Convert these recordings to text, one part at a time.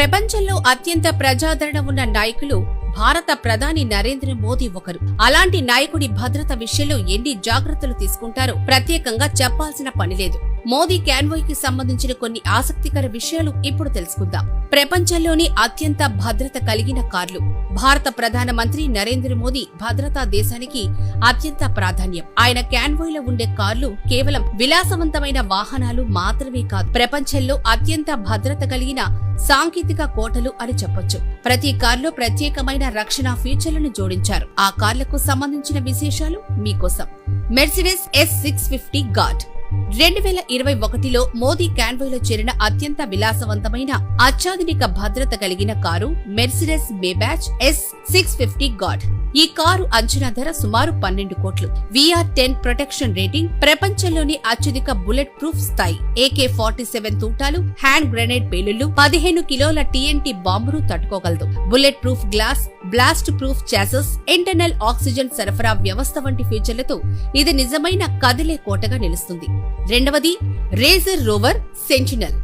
ప్రపంచంలో అత్యంత ప్రజాదరణ ఉన్న నాయకులు భారత ప్రధాని నరేంద్ర మోదీ ఒకరు. అలాంటి నాయకుడి భద్రత విషయంలో ఎన్ని జాగ్రత్తలు తీసుకుంటారో ప్రత్యేకంగా చెప్పాల్సిన పని లేదు. మోదీ క్యాన్వాయ్కి సంబంధించిన కొన్ని ఆసక్తికర విషయాలు ఇప్పుడు తెలుసుకుందాం. ప్రపంచంలోని అత్యంత భద్రత కలిగిన కార్లు. భారత ప్రధానమంత్రి నరేంద్ర మోదీ భద్రతా దేశానికి అత్యంత ప్రాధాన్యం. ఆయన క్యాన్వోయ్లో ఉండే కార్లు కేవలం విలాసవంతమైన వాహనాలు మాత్రమే కాదు ప్రపంచంలో అత్యంత భద్రత కలిగిన సాంకేతిక కోటలు అని చెప్పొచ్చు. ప్రతి కార్లో ప్రత్యేకమైన రక్షణ ఫీచర్లను జోడించారు. ఆ కార్లకు సంబంధించిన విశేషాలు మీకోసం. Mercedes S six fifty guard. రెండు వేల ఇరవై ఒకటిలో మోదీ క్యాన్వాయ్లో చేరిన అత్యంత విలాసవంతమైన అత్యాధునిక భద్రత కలిగిన car Mercedes Maybach S six fifty guard ఈ కారు అంచనా ధర సుమారు పన్నెండు కోట్లు. విఆర్ టెన్ ప్రొటెక్షన్ రేటింగ్ ప్రపంచంలోని అత్యధిక బుల్లెట్ ప్రూఫ్ స్థాయి. ఏకే ఫార్టీ సెవెన్ తూటాలు హ్యాండ్ గ్రెనేడ్ పేలుళ్ళు పదిహేను కిలోల టీఎన్టీ బాంబును తట్టుకోగలదు. Bullet proof glass blast proof chassis internal oxygen సరఫరా వ్యవస్థ వంటి ఫీచర్లతో ఇది నిజమైన కదిలే కోటగా నిలుస్తుంది. రెండవది రేజర్ రోవర్ సెంటినల్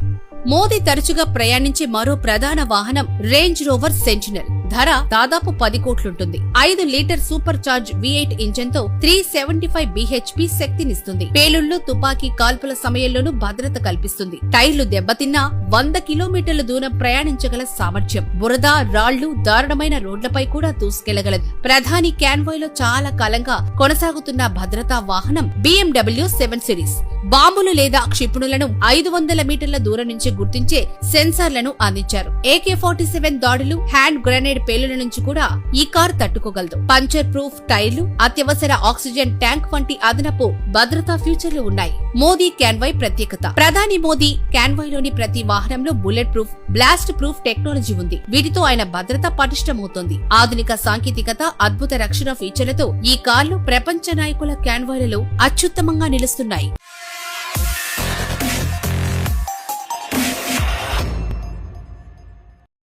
మోదీ తరచుగా ప్రయాణించే మరో ప్రధాన వాహనం రేంజ్ రోవర్ సెంటినల్ ధర దాదాపు పది కోట్లుంటుంది. ఐదు litre super charge V eight ఇంజన్తో three seventy five BHP శక్తినిస్తుంది. పేలుళ్ళు తుపాకీ కాల్పుల సమయంలోనూ భద్రత కల్పిస్తుంది. టైర్లు దెబ్బతిన్నా వంద కిలోమీటర్ల దూరం ప్రయాణించగల సామర్థ్యం. బురద రాళ్ళు దారుణమైన రోడ్లపై కూడా దూసుకెళ్ళగలదు. ప్రధాని క్యాన్వోయ్లో చాలా కాలంగా కొనసాగుతున్న భద్రతా వాహనం బిఎండబ్ల్యూ సెవెన్ సిరీస్. బాంబులు లేదా క్షిపణులను ఐదు వందల మీటర్ల దూరం నుంచి గుర్తించే సెన్సార్లను అందించారు. ఏకే ఫార్టీ సెవెన్ దాడులు హ్యాండ్ గ్రెనేడ్ పేలుల నుంచి కూడా ఈ కార్ తట్టుకోగలదు. పంచర్ ప్రూఫ్ టైర్లు అత్యవసర ఆక్సిజన్ ట్యాంక్ వంటి అదనపు భద్రతా ఫీచర్లు ఉన్నాయి. మోదీ క్యాన్వాయ్ ప్రత్యేకత. ప్రధాని మోదీ క్యాన్వాయ్లోని ప్రతి వాహనంలో bullet proof blast proof technology ఉంది. వీటితో ఆయన భద్రత పటిష్టమవుతోంది. ఆధునిక సాంకేతికత అద్భుత రక్షణ ఫీచర్లతో ఈ కార్లు ప్రపంచ నాయకుల క్యాన్వాయ్లలో అత్యుత్తమంగా నిలుస్తున్నాయి.